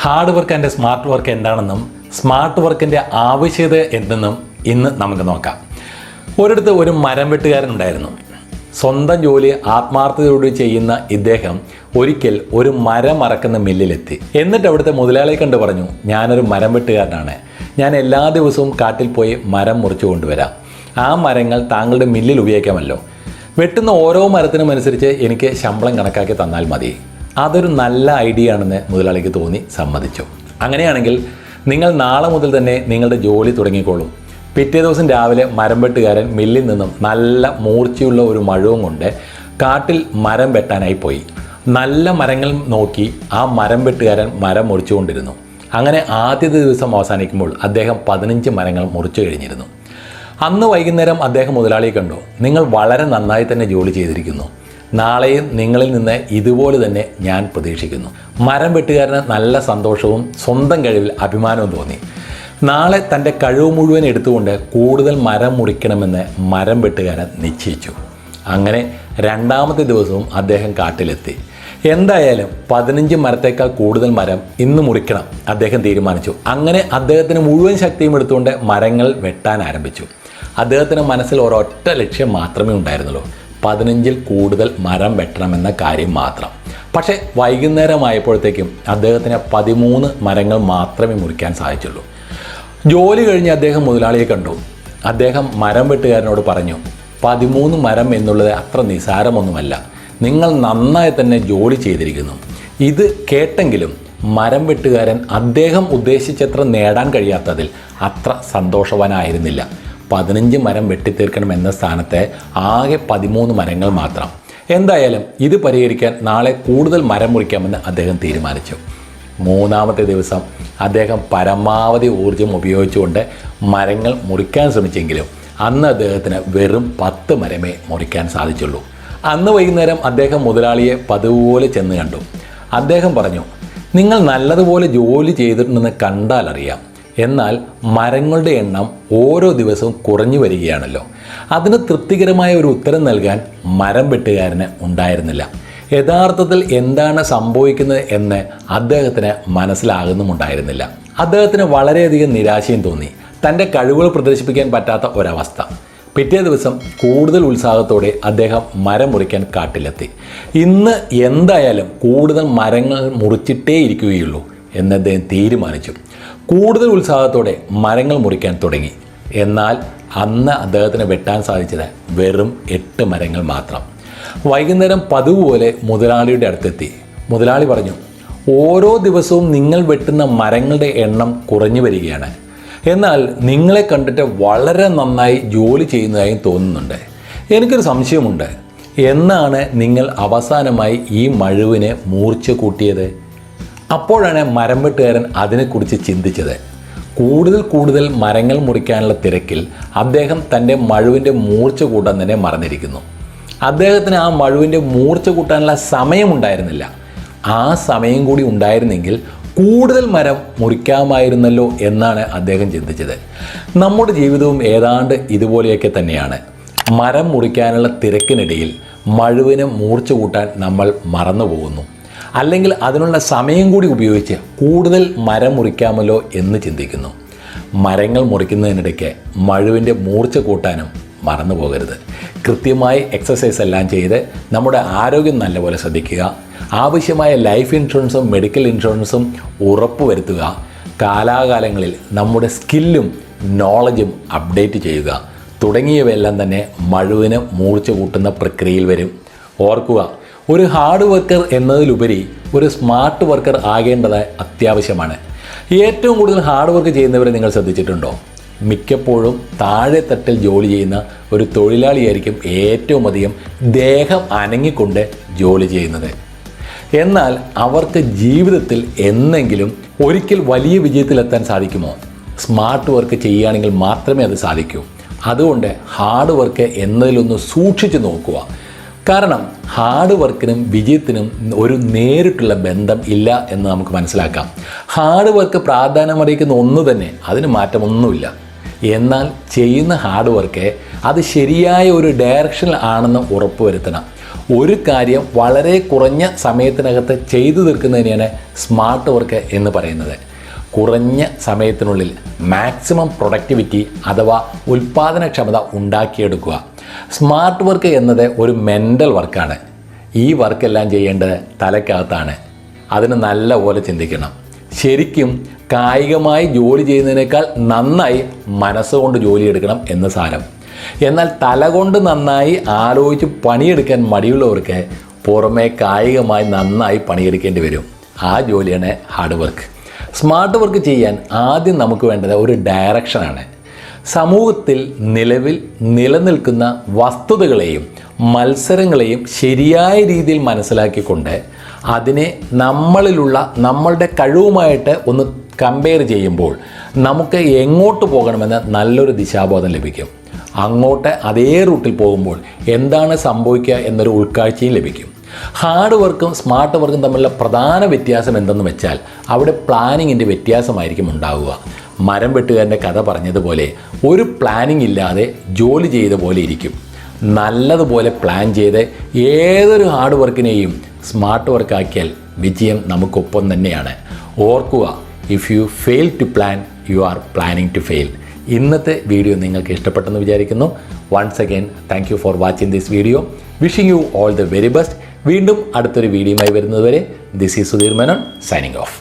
Hard work and smart work എന്താണെന്നും smart വർക്കിന്റെ ആവശ്യകത എന്തെന്നും ഇന്ന് നമുക്ക് നോക്കാം. ഒരിടത്ത് ഒരു മരം വെട്ടുകാരനുണ്ടായിരുന്നു. സ്വന്തം ജോലി ആത്മാർത്ഥതയോട് ചെയ്യുന്ന ഇദ്ദേഹം ഒരിക്കൽ ഒരു മരം മറക്കുന്ന മില്ലിലെത്തി. എന്നിട്ട് അവിടുത്തെ മുതലാളിയെ കണ്ട് പറഞ്ഞു ഞാനൊരു മരം വെട്ടുകാരനാണ്. ഞാൻ എല്ലാ ദിവസവും കാട്ടിൽ പോയി മരം മുറിച്ചു കൊണ്ടുവരാം. ആ മരങ്ങൾ താങ്കളുടെ മില്ലിൽ ഉപയോഗിക്കാമല്ലോ. വെട്ടുന്ന ഓരോ മരത്തിനും അനുസരിച്ച് എനിക്ക് ശമ്പളം കണക്കാക്കി തന്നാൽ മതി. അതൊരു നല്ല ഐഡിയ ആണെന്ന് മുതലാളിക്ക് തോന്നി സമ്മതിച്ചു. അങ്ങനെയാണെങ്കിൽ നിങ്ങൾ നാളെ മുതൽ തന്നെ നിങ്ങളുടെ ജോലി തുടങ്ങിക്കോളും. പിറ്റേ ദിവസം രാവിലെ മരംവെട്ടുകാരൻ മില്ലിൽ നിന്നും നല്ല മൂർച്ചയുള്ള ഒരു മഴവും കൊണ്ട് കാട്ടിൽ മരം വെട്ടാനായി പോയി. നല്ല മരങ്ങൾ നോക്കി ആ മരം വെട്ടുകാരൻ മരം മുറിച്ചുകൊണ്ടിരുന്നു. അങ്ങനെ ആദ്യത്തെ ദിവസം അവസാനിക്കുമ്പോൾ അദ്ദേഹം പതിനഞ്ച് മരങ്ങൾ മുറിച്ചു കഴിഞ്ഞിരുന്നു. അന്ന് വൈകുന്നേരം അദ്ദേഹം മുതലാളിയെ കണ്ടു. നിങ്ങൾ വളരെ നന്നായി തന്നെ ജോലി ചെയ്തിരിക്കുന്നു. നാളെയും നിങ്ങളിൽ നിന്ന് ഇതുപോലെ തന്നെ ഞാൻ പ്രതീക്ഷിക്കുന്നു. മരം വെട്ടുകാരന് നല്ല സന്തോഷവും സ്വന്തം കഴിവിൽ അഭിമാനവും തോന്നി. നാളെ തന്റെ കഴിവ് മുഴുവൻ എടുത്തുകൊണ്ട് കൂടുതൽ മരം മുറിക്കണമെന്ന് മരം വെട്ടുകാരൻ നിശ്ചയിച്ചു. അങ്ങനെ രണ്ടാമത്തെ ദിവസവും അദ്ദേഹം കാട്ടിലെത്തി. എന്തായാലും പതിനഞ്ച് മരത്തേക്കാൾ കൂടുതൽ മരം ഇന്ന് മുറിക്കണം അദ്ദേഹം തീരുമാനിച്ചു. അങ്ങനെ അദ്ദേഹത്തിന് മുഴുവൻ ശക്തിയും എടുത്തുകൊണ്ട് മരങ്ങൾ വെട്ടാൻ ആരംഭിച്ചു. അദ്ദേഹത്തിന് മനസ്സിൽ ഒരൊറ്റ ലക്ഷ്യം മാത്രമേ ഉണ്ടായിരുന്നുള്ളൂ. പതിനഞ്ചിൽ കൂടുതൽ മരം വെട്ടണമെന്ന കാര്യം മാത്രം. പക്ഷേ വൈകുന്നേരമായപ്പോഴത്തേക്കും അദ്ദേഹത്തിന് പതിമൂന്ന് മരങ്ങൾ മാത്രമേ മുറിക്കാൻ സാധിച്ചുള്ളൂ. ജോലി കഴിഞ്ഞ് അദ്ദേഹം മുതലാളിയെ കണ്ടു. അദ്ദേഹം മരം വെട്ടുകാരനോട് പറഞ്ഞു പതിമൂന്ന് മരം എന്നുള്ളത് അത്ര നിസാരമൊന്നുമല്ല. നിങ്ങൾ നന്നായി തന്നെ ജോലി ചെയ്തിരിക്കുന്നു. ഇത് കേട്ടെങ്കിലും മരം വെട്ടുകാരൻ അദ്ദേഹം ഉദ്ദേശിച്ചത്ര നേടാൻ കഴിയാത്തതിൽ അത്ര സന്തോഷവാനായിരുന്നില്ല. പതിനഞ്ച് മരം വെട്ടിത്തീർക്കണം എന്ന സ്ഥാനത്തെ ആകെ പതിമൂന്ന് മരങ്ങൾ മാത്രം. എന്തായാലും ഇത് പരിഹരിക്കാൻ നാളെ കൂടുതൽ മരം മുറിക്കാമെന്ന് അദ്ദേഹം തീരുമാനിച്ചു. മൂന്നാമത്തെ ദിവസം അദ്ദേഹം പരമാവധി ഊർജം ഉപയോഗിച്ചുകൊണ്ട് മരങ്ങൾ മുറിക്കാൻ ശ്രമിച്ചെങ്കിലും അന്ന് അദ്ദേഹത്തിന് വെറും പത്ത് മരമേ മുറിക്കാൻ സാധിച്ചുള്ളൂ. അന്ന് വൈകുന്നേരം അദ്ദേഹം മുതലാളിയെ പതുപോലെ ചെന്ന് കണ്ടു. അദ്ദേഹം പറഞ്ഞു നിങ്ങൾ നല്ലതുപോലെ ജോലി ചെയ്തിട്ടുണ്ടെന്ന് കണ്ടാൽ അറിയാം. എന്നാൽ മരങ്ങളുടെ എണ്ണം ഓരോ ദിവസവും കുറഞ്ഞു വരികയാണല്ലോ. അതിന് തൃപ്തികരമായ ഒരു ഉത്തരം നൽകാൻ മരം വെട്ടുകാരന് ഉണ്ടായിരുന്നില്ല. യഥാർത്ഥത്തിൽ എന്താണ് സംഭവിക്കുന്നത് എന്ന് അദ്ദേഹത്തിന് മനസ്സിലാകുന്നുമുണ്ടായിരുന്നില്ല. അദ്ദേഹത്തിന് വളരെയധികം നിരാശയും തോന്നി. തന്റെ കഴിവുകൾ പ്രദർശിപ്പിക്കാൻ പറ്റാത്ത ഒരവസ്ഥ. പിറ്റേ ദിവസം കൂടുതൽ ഉത്സാഹത്തോടെ അദ്ദേഹം മരം മുറിക്കാൻ കാട്ടിലെത്തി. ഇന്ന് എന്തായാലും കൂടുതൽ മരങ്ങൾ മുറിച്ചിട്ടേ ഇരിക്കുകയുള്ളൂ എന്ന് അദ്ദേഹം തീരുമാനിച്ചു. കൂടുതൽ ഉത്സാഹത്തോടെ മരങ്ങൾ മുറിക്കാൻ തുടങ്ങി. എന്നാൽ അന്ന് അദ്ദേഹത്തിന് വെട്ടാൻ സാധിച്ചത് വെറും എട്ട് മരങ്ങൾ മാത്രം. വൈകുന്നേരം പതുപോലെ പോലെ മുതലാളിയുടെ അടുത്തെത്തി. മുതലാളി പറഞ്ഞു ഓരോ ദിവസവും നിങ്ങൾ വെട്ടുന്ന മരങ്ങളുടെ എണ്ണം കുറഞ്ഞു വരികയാണ്. എന്നാൽ നിങ്ങളെ കണ്ടിട്ട് വളരെ നന്നായി ജോലി ചെയ്യുന്നതായും തോന്നുന്നുണ്ട്. എനിക്കൊരു സംശയമുണ്ട്. എന്നാണ് നിങ്ങൾ അവസാനമായി ഈ മഴുവിനെ മൂർച്ച കൂട്ടിയത്? അപ്പോഴാണ് മരം വെട്ടുകാരൻ അതിനെക്കുറിച്ച് ചിന്തിച്ചത്. കൂടുതൽ കൂടുതൽ മരങ്ങൾ മുറിക്കാനുള്ള തിരക്കിൽ അദ്ദേഹം തന്റെ മഴുവിന്റെ മൂർച്ച കൂട്ടാൻ തന്നെ മറന്നിരിക്കുന്നു. അദ്ദേഹത്തിന് ആ മഴുവിന്റെ മൂർച്ച കൂട്ടാനുള്ള സമയമുണ്ടായിരുന്നില്ല ആ സമയം കൂടി ഉണ്ടായിരുന്നെങ്കിൽ കൂടുതൽ മരം മുറിക്കാമായിരുന്നല്ലോ എന്നാണ് അദ്ദേഹം ചിന്തിച്ചത്. നമ്മുടെ ജീവിതവും ഏതാണ്ട് ഇതുപോലെയൊക്കെ തന്നെയാണ്. മരം മുറിക്കാനുള്ള തിരക്കിനിടയിൽ മഴുവിന് മൂർച്ച കൂട്ടാൻ നമ്മൾ മറന്നു പോകുന്നു അല്ലെങ്കിൽ അതിനുള്ള സമയം കൂടി ഉപയോഗിച്ച് കൂടുതൽ മരം മുറിക്കാമല്ലോ എന്ന് ചിന്തിക്കുന്നു. മരങ്ങൾ മുറിക്കുന്നതിനിടയ്ക്ക് മഴുവിന്റെ മൂർച്ച കൂട്ടാനും മറന്നു പോകരുത്. കൃത്യമായി എക്സസൈസ് എല്ലാം ചെയ്ത് നമ്മുടെ ആരോഗ്യം നല്ലപോലെ ശ്രദ്ധിക്കുക. ആവശ്യമായ ലൈഫ് ഇൻഷുറൻസും മെഡിക്കൽ ഇൻഷുറൻസും ഉറപ്പുവരുത്തുക കാലാകാലങ്ങളിൽ നമ്മുടെ സ്കില്ലും നോളജും അപ്ഡേറ്റ് ചെയ്യുക. തുടങ്ങിയവയെല്ലാം തന്നെ മഴുവിന് മൂർച്ച കൂട്ടുന്ന പ്രക്രിയയിൽ വരും. ഓർക്കുക ഒരു ഹാർഡ് വർക്കർ എന്നതിലുപരി ഒരു സ്മാർട്ട് വർക്കർ ആകേണ്ടത് അത്യാവശ്യമാണ്. ഏറ്റവും കൂടുതൽ ഹാർഡ് വർക്ക് ചെയ്യുന്നവരെ നിങ്ങൾ ശ്രദ്ധിച്ചിട്ടുണ്ടോ? മിക്കപ്പോഴും താഴെ തട്ടിൽ ജോലി ചെയ്യുന്ന ഒരു തൊഴിലാളിയായിരിക്കും ഏറ്റവും അധികം ദേഹം അനങ്ങിക്കൊണ്ട് ജോലി ചെയ്യുന്നത്. എന്നാൽ അവർക്ക് ജീവിതത്തിൽ എന്നെങ്കിലും ഒരിക്കൽ വലിയ വിജയത്തിലെത്താൻ സാധിക്കുമോ? സ്മാർട്ട് വർക്ക് ചെയ്യുകയാണെങ്കിൽ മാത്രമേ അത് സാധിക്കൂ. അതുകൊണ്ട് ഹാർഡ് വർക്ക് എന്നതിലൊന്ന് സൂക്ഷിച്ചു നോക്കുക. കാരണം ഹാർഡ് വർക്കിനും വിജയത്തിനും ഒരു നേരിട്ടുള്ള ബന്ധം ഇല്ല എന്ന് നമുക്ക് മനസ്സിലാക്കാം. ഹാർഡ് വർക്ക് പ്രാധാന്യമറിയിക്കുന്ന ഒന്ന് തന്നെ അതിന് മാറ്റമൊന്നുമില്ല എന്നാൽ ചെയ്യുന്ന ഹാർഡ് വർക്ക് അത് ശരിയായ ഒരു ഡയറക്ഷനിൽ ആണെന്ന് ഉറപ്പുവരുത്തണം ഒരു കാര്യം വളരെ കുറഞ്ഞ സമയത്തിനകത്ത് ചെയ്തു തീർക്കുന്നതിനെയാണ് സ്മാർട്ട് വർക്ക് എന്ന് പറയുന്നത്. കുറഞ്ഞ സമയത്തിനുള്ളിൽ മാക്സിമം പ്രൊഡക്ടിവിറ്റി അഥവാ ഉൽപ്പാദനക്ഷമത ഉണ്ടാക്കിയെടുക്കുക. സ്മാർട്ട് വർക്ക് എന്നത് ഒരു മെന്റൽ വർക്കാണ് ഈ വർക്കെല്ലാം ചെയ്യേണ്ടത് തലക്കകത്താണ് അതിന് നല്ല പോലെ ചിന്തിക്കണം. ശരിക്കും കായികമായി ജോലി ചെയ്യുന്നതിനേക്കാൾ നന്നായി മനസ്സുകൊണ്ട് ജോലിയെടുക്കണം എന്ന് സാരം. എന്നാൽ തല കൊണ്ട് നന്നായി ആലോചിച്ച് പണിയെടുക്കാൻ മടിയുള്ളവർക്ക് പുറമേ കായികമായി നന്നായി പണിയെടുക്കേണ്ടി വരും. ആ ജോലിയാണ് ഹാർഡ് വർക്ക് സ്മാർട്ട് വർക്ക് ചെയ്യാൻ ആദ്യം നമുക്ക് വേണ്ടത് ഒരു ഡയറക്ഷനാണ് സമൂഹത്തിൽ നിലവിൽ നിലനിൽക്കുന്ന വസ്തുതകളെയും മത്സരങ്ങളെയും ശരിയായ രീതിയിൽ മനസ്സിലാക്കിക്കൊണ്ട് അതിനെ നമ്മളിലുള്ള നമ്മളുടെ കഴിവുമായിട്ട് ഒന്ന് കമ്പയർ ചെയ്യുമ്പോൾ നമുക്ക് എങ്ങോട്ട് പോകണമെന്ന് നല്ലൊരു ദിശാബോധം ലഭിക്കും. അങ്ങോട്ട് അതേ റൂട്ടിൽ പോകുമ്പോൾ എന്താണ് സംഭവിക്കുക എന്നൊരു ഉൾക്കാഴ്ചയും ലഭിക്കും. ഹാർഡ് വർക്കും സ്മാർട്ട് വർക്കും തമ്മിലുള്ള പ്രധാന വ്യത്യാസം എന്തെന്ന് വെച്ചാൽ അവിടെ പ്ലാനിങ്ങിന്റെ വ്യത്യാസമായിരിക്കും ഉണ്ടാവുക. മരം വെട്ടുകാരന്റെ കഥ പറഞ്ഞതുപോലെ ഒരു പ്ലാനിങ് ഇല്ലാതെ ജോലി ചെയ്ത പോലെ ഇരിക്കും. നല്ലതുപോലെ പ്ലാൻ ചെയ്ത് ഏതൊരു ഹാർഡ് വർക്കിനെയും സ്മാർട്ട് വർക്കാക്കിയാൽ വിജയം നമുക്കൊപ്പം തന്നെയാണ്. ഓർക്കുക if you fail to plan you are planning to fail ഇന്നത്തെ വീഡിയോ നിങ്ങൾക്ക് ഇഷ്ടപ്പെട്ടെന്ന് വിചാരിക്കുന്നു. Once again thank you for watching this video wishing you all the very best വീണ്ടും അടുത്തൊരു വീഡിയോയുമായി വരുന്നതുവരെ this is Sudheer Menon signing off